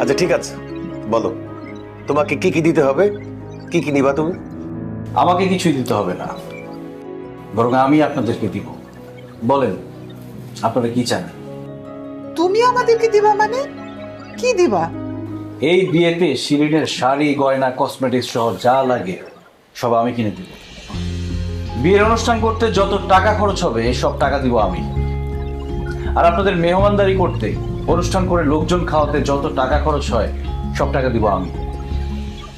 আচ্ছা ঠিক আছে। বলো তোমাকে কি কি দিতে হবে? কি কি নিবা তুমি? আমাকে কিছুই দিতে হবে না। বরং আমি আপনাদেরকে দিব। বলেন আপনারা কি চান? তুমি আমাদেরকে দিবা মানে? কি দিবা? এই বিয়েতে শিরিনের শাড়ি গয়না কসমেটিক্স সহ যা লাগে সব আমি কিনে দিব। বিয়ের অনুষ্ঠান করতে যত টাকা খরচ হবে সব টাকা দিব আমি। আর আপনাদের মেহমানদারি করতে অনুষ্ঠান করে লোকজন খাওয়াতে যত টাকা খরচ হয় সব টাকা দিব আমি।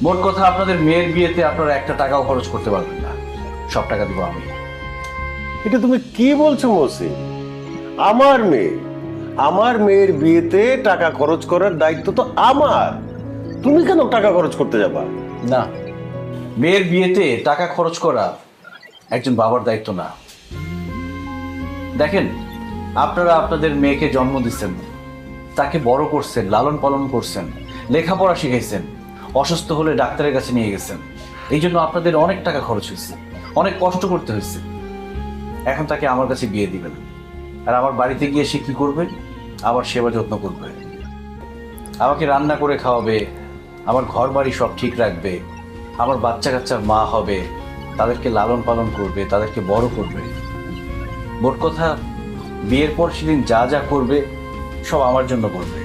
মোট কথা আপনাদের মেয়ের বিয়েতে আপনারা একটা টাকাও খরচ করতে পারবেন না। সব টাকা দিব আমি। এটা তুমি কি বলছো মসি আমার মেয়ে আমার মেয়ের বিয়েতে টাকা খরচ করার দায়িত্ব তো আমার। তুমি কেন টাকা খরচ করতে যাবা? না মেয়ের বিয়েতে টাকা খরচ করা একজন বাবার দায়িত্ব না। দেখেন আপনারা আপনাদের মেয়েকে জন্ম দিচ্ছেন। তাকে বড় করছেন, লালন পালন করছেন, লেখাপড়া শিখাইছেন, অসুস্থ হলে ডাক্তারের কাছে নিয়ে গেছেন। এই জন্য আপনাদের অনেক টাকা খরচ হয়েছে, অনেক কষ্ট করতে হয়েছে। এখন তাকে আমার কাছে বিয়ে দিবেন। আর আমার বাড়িতে গিয়ে সে কী করবে? আবার সেবা যত্ন করবে। আমাকে রান্না করে খাওয়াবে, আমার ঘর বাড়ি সব ঠিক রাখবে, আমার বাচ্চা কাচ্চার মা হবে, তাদেরকে লালন পালন করবে, তাদেরকে বড় করবে। মোট কথা, বিয়ের পর সেদিন যা যা করবে সব আমার জন্য করবে।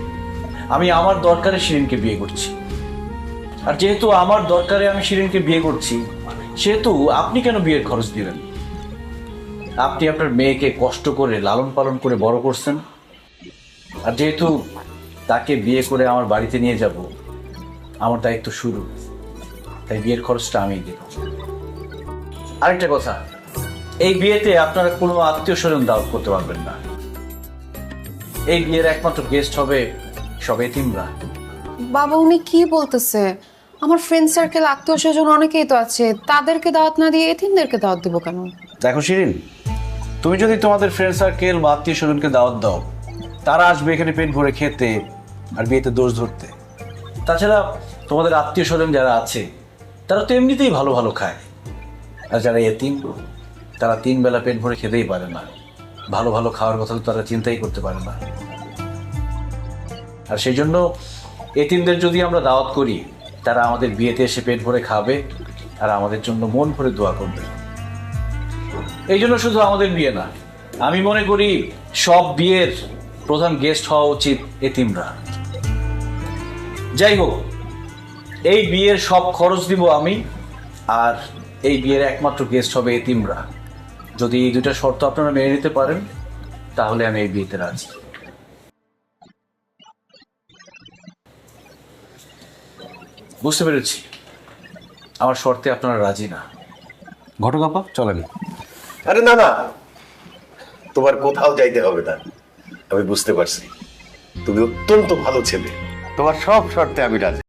আমি আমার দরকারে শিরিনকে বিয়ে করছি। আর যেহেতু আমার দরকারে আমি শিরিনকে বিয়ে করছি, সেহেতু আপনি কেন বিয়ের খরচ দিবেন আপনি আপনার মেয়েকে কষ্ট করে, লালন পালন করে বড় করছেন। আর যেহেতু তাকে বিয়ে করে আমার বাড়িতে নিয়ে যাব, আমার দায়িত্ব শুরু। তাই বিয়ের খরচটা আমি দেব। আরেকটা কথা, এই বিয়েতে আপনারা কোনো আত্মীয় স্বজন দাওয়াত করতে পারবেন না। এই বিয়ের একমাত্র গেস্ট হবে সব এতিমরা বাবা উনি কি বলতেছে? আমার ফ্রেন্ড সার্কেল আত্মীয় স্বজন অনেকেই তো আছে তাদেরকে দাওয়াত না দিয়ে এতিমদেরকে দাওয়াত দিব কেন? দেখো শিরিন তুমি যদি তোমাদের ফ্রেন্ড সার্কেল বা আত্মীয় স্বজনকে দাওয়াত দাও তারা আসবে এখানে পেট ভরে খেতে আর বিয়েতে দোষ ধরতে। তাছাড়া তোমাদের আত্মীয় স্বজন যারা আছে তারা তো এমনিতেই ভালো ভালো খায়। আর যারা এতিম তারা তিন বেলা পেট ভরে খেতেই পারে না। ভালো ভালো খাওয়ার কথা তো তারা চিন্তাই করতে পারে না। আর সেই জন্য এতিমদের যদি আমরা দাওয়াত করি, তারা আমাদের বিয়েতে এসে পেট ভরে খাবে আর আমাদের জন্য মন ভরে দোয়া করবে। এই জন্য শুধু আমাদের বিয়ে না, আমি মনে করি সব বিয়ের প্রধান গেস্ট হওয়া উচিত এতিমরা। যাই হোক, এই বিয়ের সব খরচ দিব আমি আর এই বিয়ের একমাত্র গেস্ট হবে এতিমরা। যদি এই দুটা শর্ত আপনারা মেনে নিতে পারেন তাহলে আমি এই বিয়েতে রাজি। বুঝতে পেরেছি। আমার শর্তে আপনারা রাজি না। ঘটক আপা চলেন। আরে না না। তোমার কোথাও যাইতে হবে না। আমি বুঝতে পারছি। তুমি অত্যন্ত ভালো ছেলে। তোমার সব শর্তে আমি রাজি।